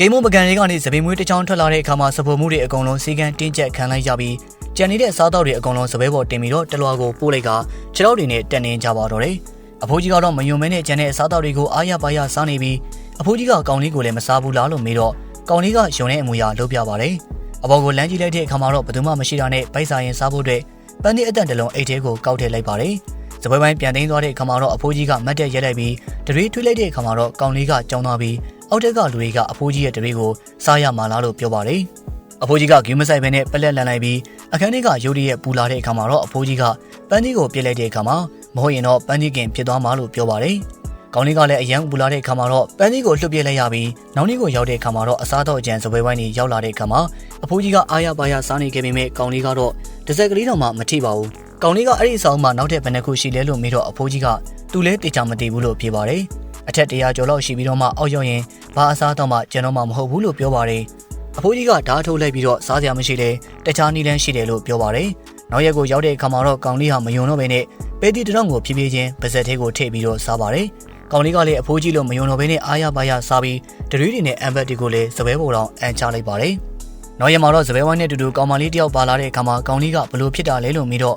ဂိမ်းမုံပကံတွေကနေသပင်မွေးတစ်ချောင်းထွက်လာတဲ့အခါမှာစပေါ်မှုတွေအကုန်လုံးစီကံတင်းကျပ်ခံလိုက်ကြပြီးကြံနေတဲ့စားတောက်တွေအကုန်လုံးစပွဲပေါ်တင်ပြီးတော့တလွာကိုပို့လိုက်ကခြေထောက်တွေနဲ့တက်နေကြပါတော့တယ်။အဖိုးကြီးကတော့မယုံမဲနဲ့ကြံတဲ့စားတောက်တွေကိုအားရပါရစားနေပြီးအဖိုးကြီးကကောင်လေးကိုလည်းမစားဘူးလားလို့မေးတော့ကောင်လေးကယုံတဲ့အမူအရာလုပ်ပြပါတယ်။အပေါ်ကိုလမ်းကြည့်လိုက်တဲ့အခါမှာတော့ဘယ်သူမှမရှိတာနဲ့ဗိုက်စာရင်စားဖို့အတွက်ပန်းသီးအတန်တလုံးအိတ်ထဲကိုကောက်ထည့်လိုက်ပါတယ်။စပွဲပိုင်းပြန်သိမ်းသွားတဲ့အခါမှာတော့အဖိုးကြီးကမတ်တက်ရက်လိုက်ပြီးတရွေးထွေးလိုက်တဲ့အခါမှာတော့ကောင်လေးကကြောင်းသွားပြီး အောက်ထက်ကလူတွေကအဖိုးကြီးရဲ့တရွေးကိုစားရမှာလားလို့ပြောပါတယ်။အဖိုးကြီးကဂူးမဆိုင်ပဲနဲ့ပလက်လန်လိုက်ပြီးအခန်းထဲကရုတ်တရက်ပူလာတဲ့အခါမှာတော့အဖိုးကြီးကပန်းသီးကိုပြစ်လိုက်တဲ့အခါမှာမဟုတ်ရင်တော့ပန်းသီးကင်ဖြစ်သွားမှာလို့ပြောပါတယ်။ကောင်းလေးကလည်းအရန်ပူလာတဲ့အခါမှာတော့ပန်းသီးကိုလှုပ်ပြစ်လိုက်ရပြီးနောက်နေ့ကိုရောက်တဲ့အခါမှာတော့အစားတော့အကျန်စပွဲဝိုင်းကြီးရောက်လာတဲ့အခါမှာအဖိုးကြီးကအားရပါရစားနေခဲ့ပေမဲ့ကောင်းလေးကတော့တစ်စက်ကလေးတော့မှမထိပါဘူး။ကောင်းလေးကအဲ့ဒီအဆောင်မှာနောက်ထပ်ဘယ်နှခုရှိလဲလို့မေးတော့အဖိုးကြီးကသူလည်းတေချာမသိဘူးလို့ဖြေပါတယ်။အထက်တရာကျော်လောက်ရှိပြီးတော့မှအောက်ရောက်ရင် ဘာအစားတော့မှကျွန်တော်မှမဟုတ်ဘူးလို့ပြောပါတယ်။အဖိုးကြီးကဓာတ်ထုတ်လိုက်ပြီးတော့စားစရာမရှိလဲတခြားနီးလန်းရှိတယ်လို့ပြောပါတယ်။နောက်ရက်ကိုရောက်တဲ့အခါမှာတော့ကောင်လေးဟာမယုံတော့ဘဲနဲ့ပဲတီတရောင်းကိုဖြည်းဖြည်းချင်းပါဇက်သေးကိုထည့်ပြီးတော့စားပါတယ်။ကောင်လေးကလည်းအဖိုးကြီးလိုမယုံတော့ဘဲနဲ့အားရပါရစားပြီးဒရွေးတွေနဲ့အမ်ဘတ်တွေကိုလည်းစပွဲပေါ်တော့အန်ချလိုက်ပါတယ်။နောက်ရက်မှာတော့စပွဲဝိုင်းနဲ့တူတူကောင်မလေးတယောက်ပါလာတဲ့အခါမှာကောင်လေးကဘလို့ဖြစ်တာလဲလို့မေးတော့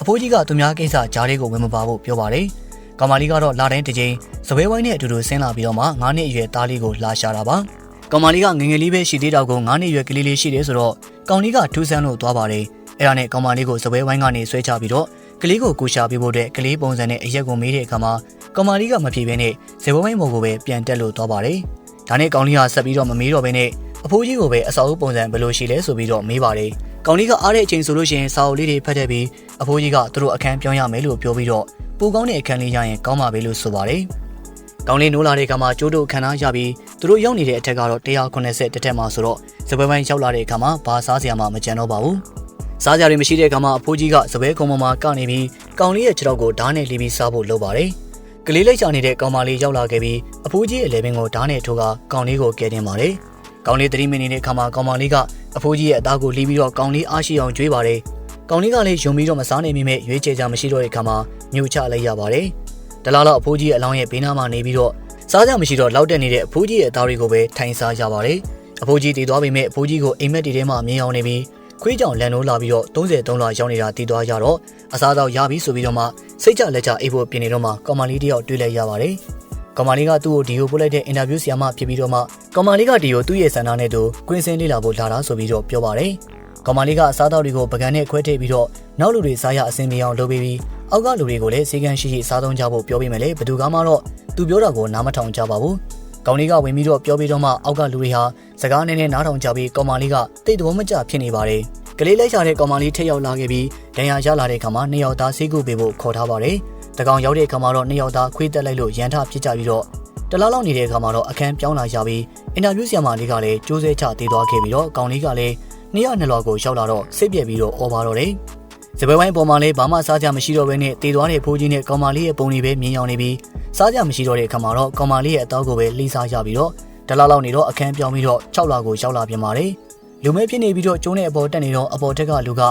အဖိုးကြီးကသူများကိစ္စကြားလေးကိုဝင်မပါဖို့ပြောပါတယ်။ ကောင်မလေးကတော့လာတိုင်းတစ်ချိန်စပွဲဝိုင်းနဲ့အတူတူဆင်းလာပြီးတော့မှ9နှစ်အရွယ်သားလေးကိုလာရှာတာပါ။ကောင်မလေးကငငယ်လေးပဲရှိသေးတော့ကို9နှစ်အရွယ်ကလေးလေးရှိတယ်ဆိုတော့ကောင်လေးကထူးဆန်းလို့သွားပါတယ်။အဲ့ဒါနဲ့ကောင်မလေးကိုစပွဲဝိုင်းကနေဆွဲချပြီးတော့ကလေးကိုကူရှာပေးဖို့အတွက်ကလေးပုံစံနဲ့အရက်ကိုမေးတဲ့အခါမှာကောင်မလေးကမဖြေဘဲနဲ့ဇေဘဝိုင်းဘော်ကိုပဲပြန်တက်လို့သွားပါတယ်။ဒါနဲ့ကောင်လေးကဆက်ပြီးတော့မမေးတော့ဘဲနဲ့အဖိုးကြီးကိုပဲအစာအုပ်ပုံစံဘယ်လိုရှိလဲဆိုပြီးတော့မေးပါတယ်။ကောင်လေးကအားတဲ့အချိန်ဆိုလို့ရှိရင်စာအုပ်လေးတွေဖတ်တဲ့ပြီးအဖိုးကြီးကသူတို့အခန်းပြောင်းရမယ်လို့ပြောပြီးတော့ ပူကောင်းတဲ့အခန်းလေးရရင်ကောင်းပါပဲလို့ဆိုပါတယ်။ကောင်းလေးနိုးလာတဲ့အခါမှာကျိုးတို့ခန္ဓာရပြီးသူတို့ရောက်နေတဲ့အထက်ကတော့190တက်တက်မှာဆိုတော့စပွဲပိုင်းရောက်လာတဲ့အခါမှာဘာစားစရာမှမကြံတော့ပါဘူး။စားကြရမရှိတဲ့အခါမှာအဖိုးကြီးကစပွဲကုံပေါ်မှာကနေပြီးကောင်လေးရဲ့ခြေထောက်ကိုဓာတ်နဲ့လီပြီးစားဖို့လုပ်ပါတယ်။ကလေးလိုက်ချနေတဲ့ကောင်မလေးရောက်လာခဲ့ပြီးအဖိုးကြီးရဲ့လေပင်ကိုဓာတ်နဲ့ထိုးကကောင်လေးကိုကယ်တင်ပါတယ်။ကောင်လေးသတိမနေတဲ့အခါမှာကောင်မလေးကအဖိုးကြီးရဲ့အသားကိုလီပြီးတော့ကောင်လေးအားရှိအောင်ကြွေးပါတယ်။ ကောင်လေးကလည်းယုံပြီးတော့မစားနိုင်မိမဲ့ရွေးချယ်ကြမရှိတော့တဲ့အခါမှာမြူချလိုက်ရပါတယ်။တလားလောက်အဖိုးကြီးရဲ့အလောင်းရဲ့ဘေးနားမှာနေပြီးတော့စားကြမရှိတော့လောက်တက်နေတဲ့အဖိုးကြီးရဲ့အသားတွေကိုပဲထိုင်စားကြပါတယ်။အဖိုးကြီးတည်သွားပေမဲ့အဖိုးကြီးကိုအိမ်မက်တီထဲမှာမြင်အောင်နေပြီးခွေးကြောင်လန်နိုးလာပြီးတော့33လရောက်နေတာတည်သွားကြတော့အစားတော့ရပြီဆိုပြီးတော့မှစိတ်ကြလက်ကြအိပ်ဖို့ပြင်နေတော့မှကောင်မလေးတယောက်တွေ့လိုက်ရပါတယ်။ကောင်မလေးကသူ့ကိုဒီကိုပို့လိုက်တဲ့အင်တာဗျူးဆီယာမဖြစ်ပြီးတော့မှကောင်မလေးကဒီကိုသူ့ရဲ့ဆန္ဒနဲ့သူကွင်းစင်းလေးလာဖို့လာတာဆိုပြီးတော့ပြောပါတယ်။ ကောင်မလေးကအစားတော့တွေကိုပကံနဲ့ခွဲထည့်ပြီးတော့နောက်လူတွေစားရအဆင်ပြေအောင်လုပ်ပေးပြီးအောက်ကလူတွေကိုလည်းစေကန်းရှိရှိစားသုံးကြဖို့ပြောပေးမယ်လေဘယ်သူကမှတော့သူပြောတာကိုနားမထောင်ကြပါဘူး။ကောင်လေးကဝင်ပြီးတော့ပြောပြီးတော့မှအောက်ကလူတွေဟာစကားနဲ့နဲ့နားထောင်ကြပြီးကောင်မလေးကတိတ်တော်မကြဖြစ်နေပါတယ်။ကလေးလိုက်ချတဲ့ကောင်မလေးထက်ရောက်လာခဲ့ပြီးဒဏ်ရာရလာတဲ့အခါမှာနှစ်ယောက်သားဆေးကုပေးဖို့ခေါ်ထားပါတယ်။တကောင်ရောက်တဲ့အခါမှာတော့နှစ်ယောက်သားခွေးတက်လိုက်လို့ရန်ထဖြစ်ကြပြီးတော့တလားလောက်နေတဲ့အခါမှာတော့အခန်းပြောင်းလာကြပြီးအင်တာဗျူးဆီယမာလေးကလည်းကြိုးစဲချတည်သွားခဲ့ပြီးတော့ကောင်လေးကလည်း နှစ်ယောက်နှစ်လောကိုရောက်လာတော့စိတ်ပြက်ပြီးတော့អော်ပါတော့တယ်။စပွဲဝိုင်းပေါ်မှာလည်းဘာမှစားကြမရှိတော့ဘဲနဲ့တည်သွားတဲ့ဖိုးကြီးနဲ့ကောင်မလေးရဲ့ပုံလေးပဲမြင်အောင်နေပြီးစားကြမရှိတော့တဲ့အခါမှာတော့ကောင်မလေးရဲ့အတောက်ကိုပဲလှီးစားကြပြီးတော့တလားလောက်နေတော့အခန်းပြောင်းပြီးတော့6လကိုရောက်လာပြန်ပါတယ်။လူမဲဖြစ်နေပြီးတော့ကျုံးတဲ့အပေါ်တက်နေတော့အပေါ်ထက်ကလူက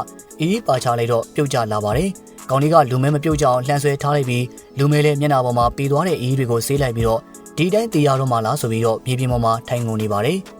အီးပါချလိုက်တော့ပြုတ်ကျလာပါတယ်။ကောင်လေးကလူမဲမပြုတ်ကြအောင်လှန်ဆွဲထားလိုက်ပြီးလူမဲလည်းမျက်နှာပေါ်မှာပြေးသွားတဲ့အီးတွေကိုဆေးလိုက်ပြီးတော့ဒီတိုင်းတေးရတော့မှလားဆိုပြီးတော့မြေပြင်ပေါ်မှာထိုင်ငုံနေပါတယ်။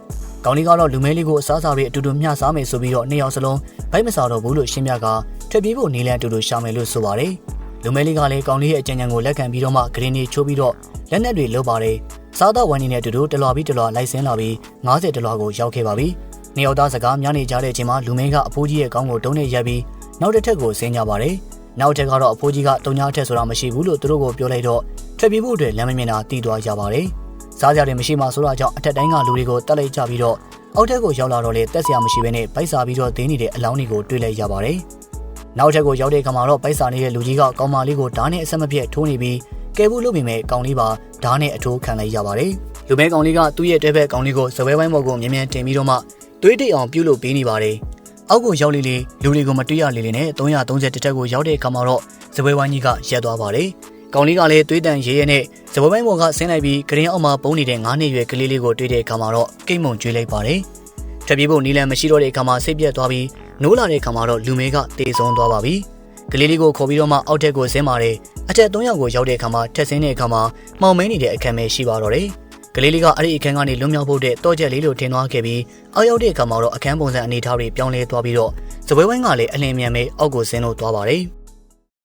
ကောင်လေးကတော့လူမဲလေးကိုအစားအစာတွေအတူတူမျှစားမယ်ဆိုပြီးတော့နှစ်ယောက်စလုံးဗိုက်မစားတော့ဘူးလို့ရှင်းပြကထွက်ပြေးဖို့နေလန်းအတူတူရှာမယ်လို့ဆိုပါတယ်။လူမဲလေးကလည်းကောင်လေးရဲ့အကြံဉာဏ်ကိုလက်ခံပြီးတော့မှဂရင်းလေးချိုးပြီးတော့လက်နက်တွေလုပ်ပါတယ်။စားတော့ဝိုင်းနေတဲ့အတူတူတလွာပြီးတလွာလိုက်ဆင်းလာပြီး90တလွာကိုရောက်ခဲ့ပါပြီ။နှစ်ယောက်သားစကားများနေကြတဲ့အချိန်မှာလူမင်းကအဖိုးကြီးရဲ့ကောင်းကိုတုံးနဲ့ရက်ပြီးနောက်တစ်ထပ်ကိုဆင်းကြပါတယ်။နောက်ထပ်ကတော့အဖိုးကြီးကတုံညာထက်ဆိုတာမရှိဘူးလို့သူတို့ကိုပြောလိုက်တော့ထွက်ပြေးဖို့အတွက်လမ်းမမြင်တာတည်သွားကြပါတယ်။ စားကြတယ်မရှိမှဆိုတော့ကြောင့်အထက်တိုင်းကလူတွေကိုတတ်လိုက်ကြပြီးတော့အောက်ထက်ကိုရောက်လာတော့လေတက်စရာမရှိဘဲနဲ့ပိုက်စာပြီးတော့ဒင်းနေတဲ့အလောင်းတွေကိုတွေ့လိုက်ရပါတယ်။နောက်ထပ်ကိုရောက်တဲ့ခါမှာတော့ပိုက်စာနေတဲ့လူကြီးကကောင်မလေးကိုဓာတ်နဲ့အဆက်မပြတ်ထိုးနေပြီးကဲဘူးလုပ်မိမဲ့ကောင်လေးပါဓာတ်နဲ့အထိုးခံလိုက်ရပါတယ်။လူမဲကောင်လေးကသူ့ရဲ့တဲဘက်ကောင်လေးကိုဇပွဲဝိုင်းပေါ်ကိုမြ мян တင်ပြီးတော့မှတွေးတိတ်အောင်ပြုတ်လို့ပေးနေပါတယ်။အောက်ကိုရောက်လေလေလူတွေကိုမတွေ့ရလေလေနဲ့330တက်ကိုရောက်တဲ့အခါမှာတော့ဇပွဲဝိုင်းကြီးကရက်သွားပါတယ်။ ကောင်လေးကလည်းတွေးတန်ရေးရဲနဲ့ဇပွဲဝိုင်းပေါ်ကဆင်းလိုက်ပြီးဂရင်အောက်မှာပုံနေတဲ့9နှစ်ရွယ်ကလေးလေးကိုတွေ့တဲ့အခါမှာတော့ကိတ်မုံကျွေးလိုက်ပါတယ်။ထပ်ပြေးဖို့နီလန်မရှိတော့တဲ့အခါမှာစိတ်ပြတ်သွားပြီးနိုးလာတဲ့အခါမှာတော့လူမဲကတေဆုံးသွားပါပြီ။ကလေးလေးကိုခေါ်ပြီးတော့မှအောက်ထက်ကိုဆင်းပါတယ်။အထက်3ယောက်ကိုရောက်တဲ့အခါမှာထက်ဆင်းတဲ့အခါမှာမှောင်မင်းနေတဲ့အခန်းပဲရှိပါတော့တယ်။ကကလေးလေးကအဲ့ဒီအခန်းကနေလွတ်မြောက်ဖို့တဲ့တောချက်လေးလိုထင်သွားခဲ့ပြီးအောက်ရောက်တဲ့အခါမှာတော့အခန်းပုံစံအနေအထားတွေပြောင်းလဲသွားပြီးတော့စပွဲဝိုင်းကလည်းအလင်းမြန်မဲ့အောက်ကိုဆင်းလို့သွားပါတယ်။